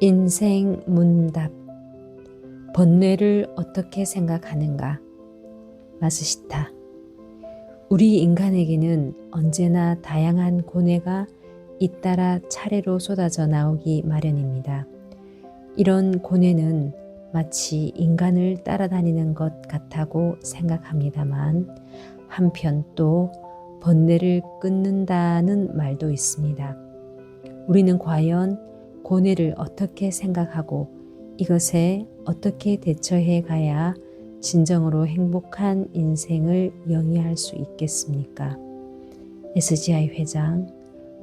인생 문답 번뇌를 어떻게 생각하는가 마스시타 우리 인간에게는 언제나 다양한 고뇌가 잇따라 차례로 쏟아져 나오기 마련입니다. 이런 고뇌는 마치 인간을 따라다니는 것 같다고 생각합니다만 한편 또 번뇌를 끊는다는 말도 있습니다. 우리는 과연 고뇌를 어떻게 생각하고 이것에 어떻게 대처해 가야 진정으로 행복한 인생을 영위할 수 있겠습니까? SGI 회장,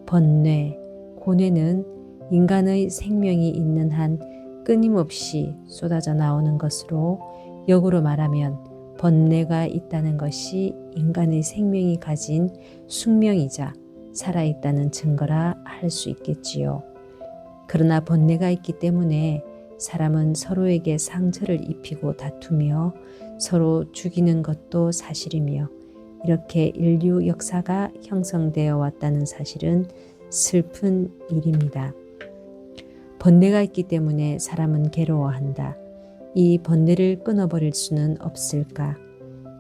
번뇌, 고뇌는 인간의 생명이 있는 한 끊임없이 쏟아져 나오는 것으로 역으로 말하면 번뇌가 있다는 것이 인간의 생명이 가진 숙명이자 살아있다는 증거라 할 수 있겠지요. 그러나 번뇌가 있기 때문에 사람은 서로에게 상처를 입히고 다투며 서로 죽이는 것도 사실이며 이렇게 인류 역사가 형성되어 왔다는 사실은 슬픈 일입니다. 번뇌가 있기 때문에 사람은 괴로워한다. 이 번뇌를 끊어버릴 수는 없을까?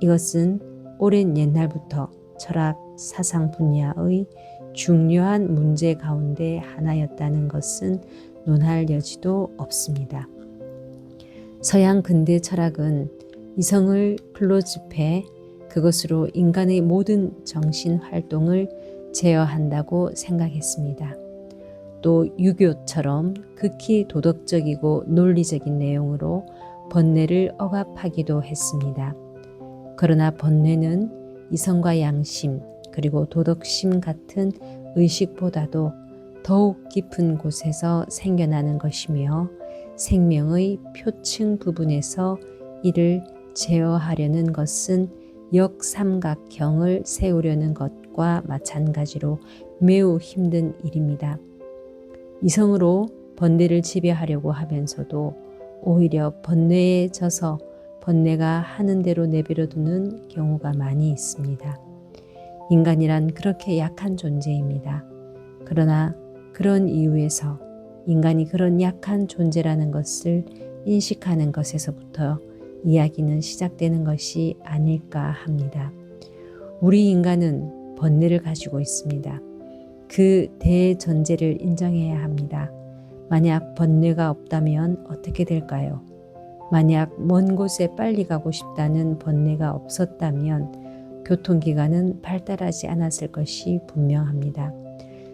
이것은 오랜 옛날부터 철학 사상 분야의 중요한 문제 가운데 하나였다는 것은 논할 여지도 없습니다. 서양 근대 철학은 이성을 클로즈해 그것으로 인간의 모든 정신 활동을 제어한다고 생각했습니다. 또 유교처럼 극히 도덕적이고 논리적인 내용으로 번뇌를 억압하기도 했습니다. 그러나 번뇌는 이성과 양심 그리고 도덕심 같은 의식보다도 더욱 깊은 곳에서 생겨나는 것이며 생명의 표층 부분에서 이를 제어하려는 것은 역삼각형을 세우려는 것과 마찬가지로 매우 힘든 일입니다. 이성으로 번뇌를 지배하려고 하면서도 오히려 번뇌에 져서 번뇌가 하는 대로 내버려두는 경우가 많이 있습니다. 인간이란 그렇게 약한 존재입니다. 그러나 그런 이유에서 인간이 그런 약한 존재라는 것을 인식하는 것에서부터 이야기는 시작되는 것이 아닐까 합니다. 우리 인간은 번뇌를 가지고 있습니다. 그 대전제를 인정해야 합니다. 만약 번뇌가 없다면 어떻게 될까요? 만약 먼 곳에 빨리 가고 싶다는 번뇌가 없었다면 교통기관은 발달하지 않았을 것이 분명합니다.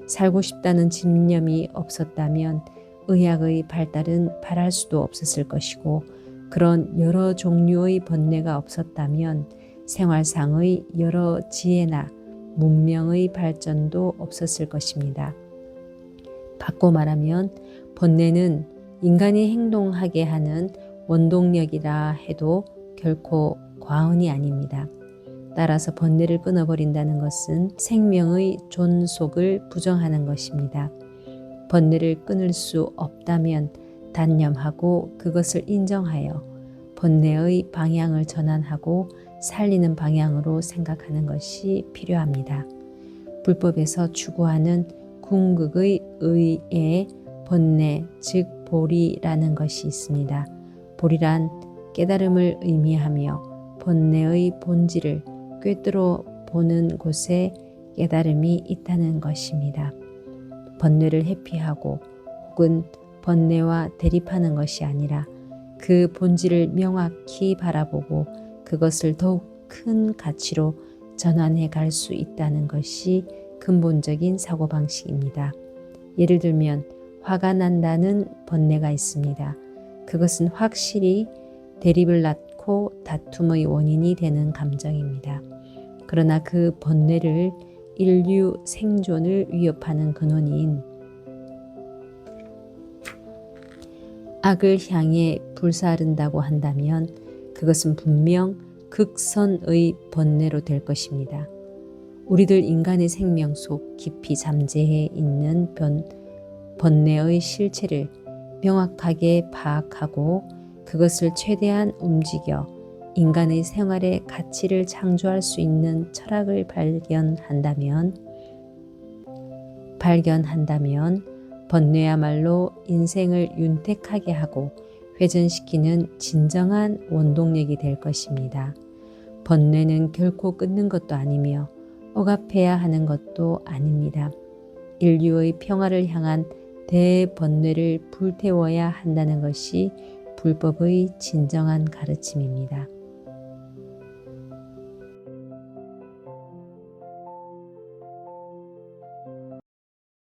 살고 싶다는 집념이 없었다면 의학의 발달은 바랄 수도 없었을 것이고 그런 여러 종류의 번뇌가 없었다면 생활상의 여러 지혜나 문명의 발전도 없었을 것입니다. 바꿔 말하면 번뇌는 인간이 행동하게 하는 원동력이라 해도 결코 과언이 아닙니다. 따라서 번뇌를 끊어버린다는 것은 생명의 존속을 부정하는 것입니다. 번뇌를 끊을 수 없다면 단념하고 그것을 인정하여 번뇌의 방향을 전환하고 살리는 방향으로 생각하는 것이 필요합니다. 불법에서 추구하는 궁극의 의의 번뇌, 즉 보리라는 것이 있습니다. 보리란 깨달음을 의미하며 번뇌의 본질을 꿰뚫어 보는 곳에 깨달음이 있다는 것입니다. 번뇌를 회피하고 혹은 번뇌와 대립하는 것이 아니라 그 본질을 명확히 바라보고 그것을 더욱 큰 가치로 전환해 갈 수 있다는 것이 근본적인 사고방식입니다. 예를 들면 화가 난다는 번뇌가 있습니다. 그것은 확실히 대립을 낳고 다툼의 원인이 되는 감정입니다. 그러나 그 번뇌를 인류 생존을 위협하는 근원인 악을 향해 불사른다고 한다면 그것은 분명 극선의 번뇌로 될 것입니다. 우리들 인간의 생명 속 깊이 잠재해 있는 변, 번뇌의 실체를 명확하게 파악하고 그것을 최대한 움직여 인간의 생활에 가치를 창조할 수 있는 철학을 발견한다면 발견한다면 번뇌야말로 인생을 윤택하게 하고 회전시키는 진정한 원동력이 될 것입니다. 번뇌는 결코 끊는 것도 아니며 억압해야 하는 것도 아닙니다. 인류의 평화를 향한 대번뇌를 불태워야 한다는 것이 불법의 진정한 가르침입니다.